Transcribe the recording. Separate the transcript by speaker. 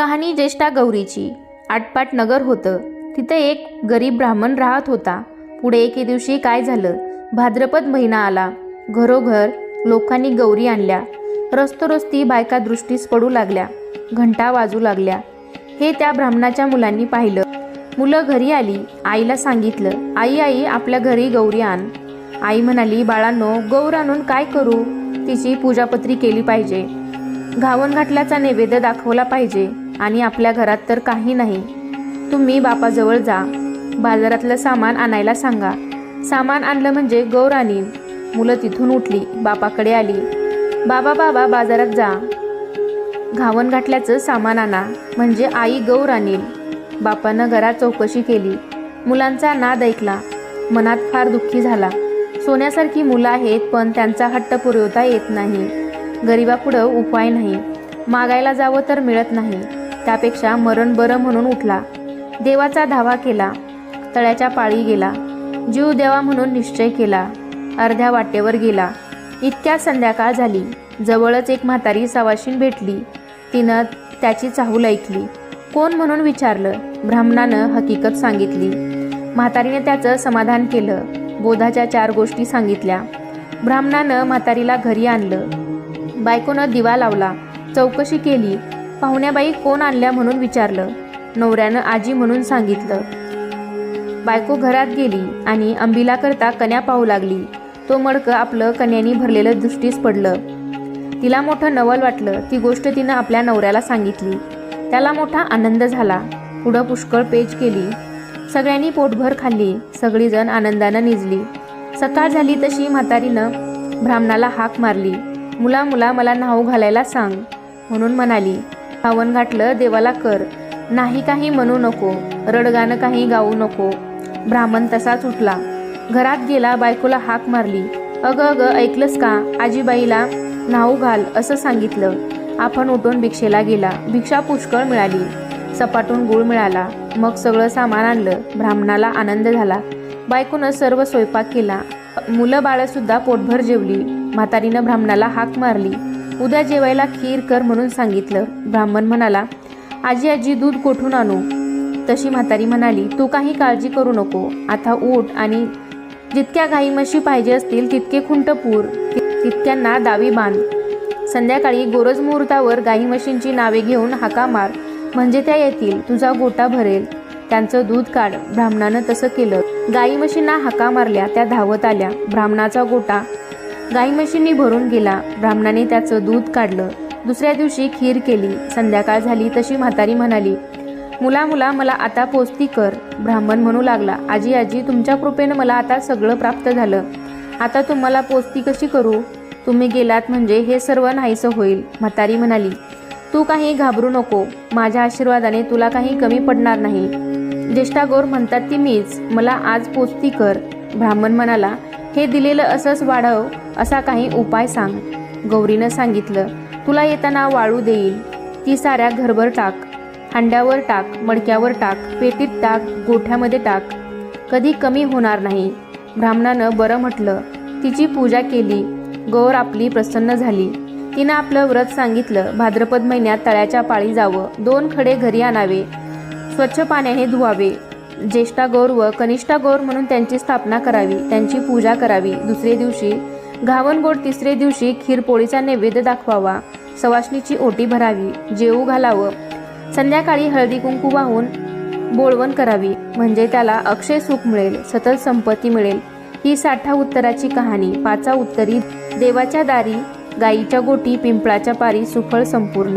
Speaker 1: कहाणी ज्येष्ठा गौरीची. आटपाट नगर होतं. तिथे एक गरीब ब्राह्मण राहत होता. पुढे एके दिवशी काय झालं? भाद्रपद महिना आला. घरोघर लोकांनी गौरी आणल्या. रस्तोरस्ती बायका दृष्टीस पडू लागल्या. घंटा वाजू लागल्या. हे त्या ब्राह्मणाच्या मुलांनी पाहिलं. मुलं घरी आली. आईला सांगितलं आई आई आपल्या घरी गौरी आण. आई म्हणाली बाळांनो गौर आणून काय करू? तिची पूजापत्री केली पाहिजे. घावन घाटल्याचा नैवेद्य दाखवला पाहिजे. आणि आपल्या घरात तर काही नाही. तुम्ही बापाजवळ जा. बाजारातलं सामान आणायला सांगा. सामान आणलं म्हणजे गौर आणीन. मुलं तिथून उठली. बापाकडे आली. बाबा बाबा बाजारात जा. घावन घाटल्याचं सामान आणा. म्हणजे आई गौर आणील बापानं घरात चौकशी केली. मुलांचा नाद ऐकला. मनात फार दुःखी झाला. सोन्यासारखी मुलं आहेत पण त्यांचा हट्ट पुरवता येत नाही. गरिबापुढं उपाय नाही. मागायला जावं तर मिळत नाही. त्यापेक्षा मरण बरं म्हणून उठला. देवाचा धावा केला. तळ्याच्या पाळी गेला. जीव देवा म्हणून निश्चय केला. अर्ध्या वाटेवर गेला. इतक्या संध्याकाळ झाली. जवळच एक म्हातारी सवाशीन भेटली. तिनं त्याची चाहूल ऐकली. कोण म्हणून विचारलं? ब्राह्मणानं हकीकत सांगितली. म्हातारीने त्याचं समाधान केलं. बोधाच्या चार गोष्टी सांगितल्या. ब्राह्मणानं म्हातारीला घरी आणलं. बायकोनं दिवा लावला. चौकशी केली. पाहुण्याबाई कोण आणल्या म्हणून विचारलं. नवऱ्यानं आजी म्हणून सांगितलं. बायको घरात गेली आणि अंबिला करता कन्या पाहू लागली. तो मडकं आपलं कन्यानी भरलेलं दृष्टीस पडलं. तिला मोठं नवल वाटलं. ती गोष्ट तिनं आपल्या नवऱ्याला सांगितली. त्याला मोठा आनंद झाला. पुढं पुष्कळ पेज केली. सगळ्यांनी पोटभर खाल्ली. सगळीजण आनंदानं निजली. सकाळ झाली तशी म्हातारीनं ब्राह्मणाला हाक मारली. मुला मुला मला न्हाऊ घालायला सांग म्हणून म्हणाली. हवन घातलं देवाला कर. नाही काही म्हणू नको रडगाणं काही गाऊ नको. ब्राह्मण तसाच उठला. घरात गेला बायकोला हाक मारली. अगं अगं ऐकलंस का? आजीबाईला न्हाऊ घाल असं सांगितलं. आपण उठून भिक्षेला गेला. भिक्षा पुष्कळ मिळाली. सपाटून गुळ मिळाला. मग सगळं सामान आणलं. ब्राह्मणाला आनंद झाला. बायकोनं सर्व स्वयंपाक केला. मुलं बाळंसुद्धा पोटभर जेवली. म्हातारीनं ब्राह्मणाला हाक मारली. उद्या जेवायला खीर कर म्हणून सांगितलं. ब्राह्मण म्हणाला आजी आजी दूध कोठून आणू? तशी म्हातारी म्हणाली तू काही काळजी करू नको. आता ऊट आणि जितक्या गाई म्हशी पाहिजे असतील तितके खुंट पूर. तितक्यांना दावी बांध. संध्याकाळी गोरज मुहूर्तावर गाई म्हशींची नावे घेऊन हाका मार. म्हणजे त्या येतील तुझा गोटा भरेल. त्यांचं दूध काढ. ब्राह्मणानं तसं केलं. गाई म्हशींना हाका मारल्या त्या धावत आल्या. ब्राह्मणाचा गोटा गाई म्हशींनी भरून गेला. ब्राह्मणाने त्याचं दूध काढलं. दुसऱ्या दिवशी खीर केली. संध्याकाळ झाली तशी म्हातारी म्हणाली मुला मुला मला आता पोस्ती कर. ब्राह्मण म्हणू लागला आजी आजी तुमच्या कृपेनं मला आता सगळं प्राप्त झालं. आता तुम्हाला पोस्ती कशी करू? तुम्ही गेलात म्हणजे हे सर्व नाहीसं होईल. म्हातारी म्हणाली तू काही घाबरू नको. माझ्या आशीर्वादाने तुला काही कमी पडणार नाही. ज्येष्ठा गोर म्हणतात ती मीच. मला आज पोस्ती कर. ब्राह्मण म्हणाला हे दिलेलं असंच वाढव असा काही उपाय सांग. गौरीनं सांगितलं तुला येताना वाळू देईल. ती साऱ्या घरभर टाक. हांड्यावर टाक मडक्यावर टाक पेटीत टाक गोठ्यामध्ये टाक. कधी कमी होणार नाही. ब्राह्मणानं बरं म्हटलं. तिची पूजा केली. गौर आपली प्रसन्न झाली. तिनं आपलं व्रत सांगितलं. भाद्रपद महिन्यात तळ्याच्या पाळी जावं. दोन खडे घरी आणावे. स्वच्छ पाण्याने धुवावे. ज्येष्ठा गौर व कनिष्ठा गौर म्हणून त्यांची स्थापना करावी त्यांची पूजा करावी. दुसरे दिवशी घावनगोड तिसरे दिवशी खीरपोळीचा नैवेद्य दाखवावा. सवासणीची ओटी भरावी जेऊ घालावं. संध्याकाळी हळदी कुंकू वाहून बोळवण करावी म्हणजे त्याला अक्षय सुख मिळेल सतत संपत्ती मिळेल. ही साठा उत्तराची कहाणी. पाचा उत्तरी देवाच्या दारी गाईच्या गोटी पिंपळाच्या पारी सुफळ संपूर्ण.